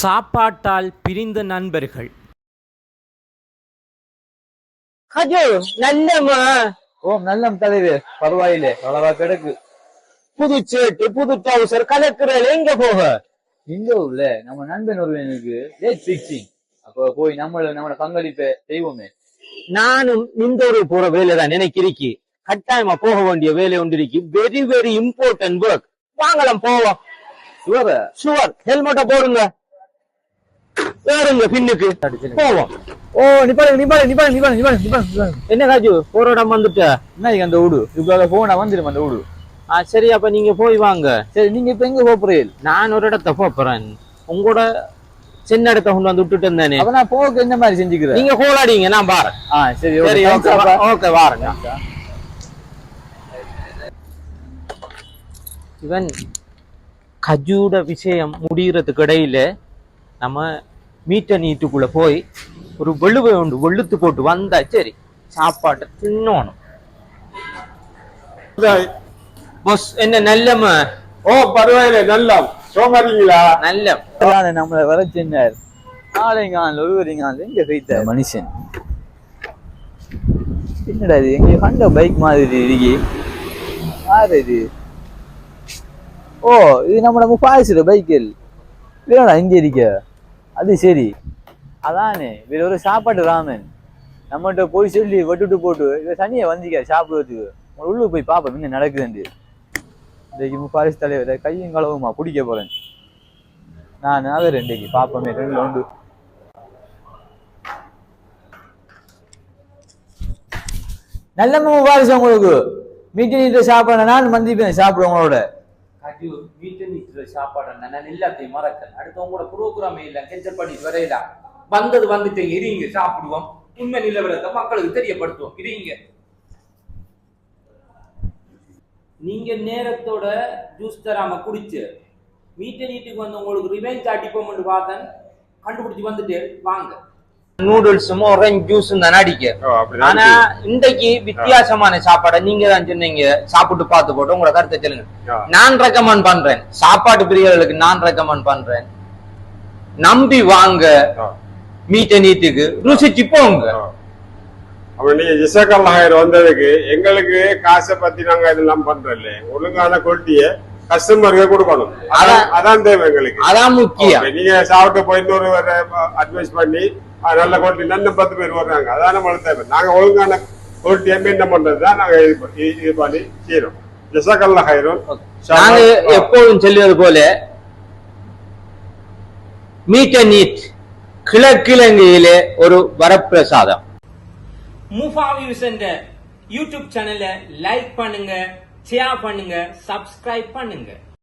சாப்பாட்டால் பிரிந்த நண்பர்கள். ஹஜு நல்லம்மா. ஓம் நல்லம் தலைவர். பரவாயில்லை அளவா கிடக்கு. புது சேட்டு புது டவுசர் கலக்குறல எங்க போக? இந்த ஊர்ல? நம்ம நண்பன் ஒருவனுக்கு டேட் பிக்சிங் அப்ப போய் நம்மள நம்மளோட பங்களிப்பை செய்வோமே. நானும் இந்த ஒரு போற வேலை தான் எனக்கு இருக்கி கட்டாயமா போக வேண்டிய வேலை ஒன்று இருக்கு. வெரி வெரி இம்பார்ட்டன்ட் ஒர்க் வாங்கலாம் போவோம். சுவர சுவர் ஹெல்மெட்டை போடுங்க. ஏறுங்க பின்னுக்கு? போவோம். ஓ நிப்பாடு நிப்பாடு நிப்பாடு நிப்பாடு நிப்பாடு நிப்பாடு என்ன காஜு போற இடம் வந்துட்ட? என்ன அந்த ஊடு? இப்ப போனா வந்துடும் அந்த ஊடு. ஆ சரி அப்ப நீங்க போய் வாங்க. சரி நீங்க இப்ப எங்க போறீங்க? நான் ஒரு இடத்த போறேன் உங்களோட சின்ன இடத்த கொண்டு வந்து விட்டுட்டு இருந்தேனே. அப்ப நான் போக என்ன மாதிரி செஞ்சுக்கிறேன்? நீங்க கோலாடிங்க நான் பாறேன் ஆ சரி சரி ஓகே ஓகே வாருங்க இவன் கஜூட விஷயம் முடிகிறதுக்கு இடையில நம்ம மீட்ட நீட்டுக்குள்ள போய் ஒரு வெளுவை உண்டு வெளுத்து போட்டு வந்தா சரி சாப்பாட்டை தின்னோணும். பாஸ் என்ன நல்லம ஓ பரவாயில்ல நல்லா சோமாரிங்களா நல்ல நம்மளை வர சொன்னார். நாளைங்கால் ஒருவரிங்கால் எங்க போய்த்த மனுஷன். என்னடா இது? எங்க கண்ட பைக் மாதிரி இருக்கி? யாரு இது? ஓ இது நம்ம நம்ம பாய்ச்சுற பைக்கில் இல்லடா இங்க இருக்க? அது சரி. அதானே இவர் ஒரு சாப்பாடு ராமன். நம்மகிட்ட போய் சொல்லி விட்டுட்டு போட்டு இவர் சனியை வந்திக்க சாப்பிடுறதுக்கு. உங்க உள்ளுக்கு போய் பார்ப்போம் என்ன நடக்குதுண்டு இன்றைக்கு முப்பாரிசு தலைவர் கையும் களவுமா குடிக்க போறேன். நான் அது ரெண்டுக்கு பார்ப்போமே ரெண்டு உண்டு. நல்ல முப்பாரிசு உங்களுக்கு. மீட்டிங் சாப்பிட நான் மந்திப்பேன் சாப்பிடுவங்களோட கஜு வீட்டு நிற்கிற சாப்பாடு நான் எல்லாத்தையும் மறக்கேன் அடுத்தவங்க கூட ப்ரோக்ராமே இல்லை கெஞ்சல் பண்ணிட்டு வரையலாம் வந்தது வந்துட்டீங்க இருங்க சாப்பிடுவோம். உண்மை நிலவரத்தை மக்களுக்கு தெரியப்படுத்துவோம். இருங்க. நீங்க நேரத்தோட ஜூஸ் தராம குடிச்சு மீட்டை நீட்டுக்கு வந்து உங்களுக்கு ரிவெஞ்ச் அடிப்போம்னு பார்த்தேன். கண்டுபிடிச்சு வந்துட்டு வாங்க. நூடுல்ஸும் ஆரஞ்சு ஜூஸும் தானே அடிக்க. ஆனா இன்றைக்கு வித்தியாசமான சாப்பாடை நீங்க தான் சொன்னீங்க. சாப்பிட்டு பார்த்து போட்டு உங்களோட கருத்தை சொல்லுங்க. நான் ரெக்கமெண்ட் பண்றேன். சாப்பாட்டு பிரியர்களுக்கு நான் ரெக்கமெண்ட் பண்றேன். நம்பி வாங்க. மீட்ட நீட்டுக்கு. ருசிச்சு போங்க. அப்ப நீங்க ஜிசக்கல் நாயர் வந்ததுக்கு எங்களுக்கு காசை பத்தி நாங்க இதெல்லாம் பண்றோம்ல ஒழுங்கான குவாலிட்டிய கஸ்டமருக்கு கொடுக்கணும். அதான் தேவை எங்களுக்கு. அதான் முக்கியம். நீங்க சாப்பிட்டு போய் இன்னொரு அட்வைஸ் பண்ணி நல்ல குவாலிட்டி நல்ல பத்து பேர் வர்றாங்க. அதான் நம்மளுக்கு தேவை. நாங்க ஒழுங்கான குவாலிட்டியை மெயின்டைன் பண்றது தான் நாங்க இது இது பண்ணி செய்யறோம் ஜிசக்கல் நாயரும் நாங்க எப்போதும் சொல்லுவது போல மீட்ட நீட் கிழக்கிழங்கையிலே ஒரு வரப்பிரசாதம். மூஃபாவியூஸ் என்ற யூடியூப் சேனலை லைக் பண்ணுங்க ஷேர் பண்ணுங்க சப்ஸ்கிரைப் பண்ணுங்க.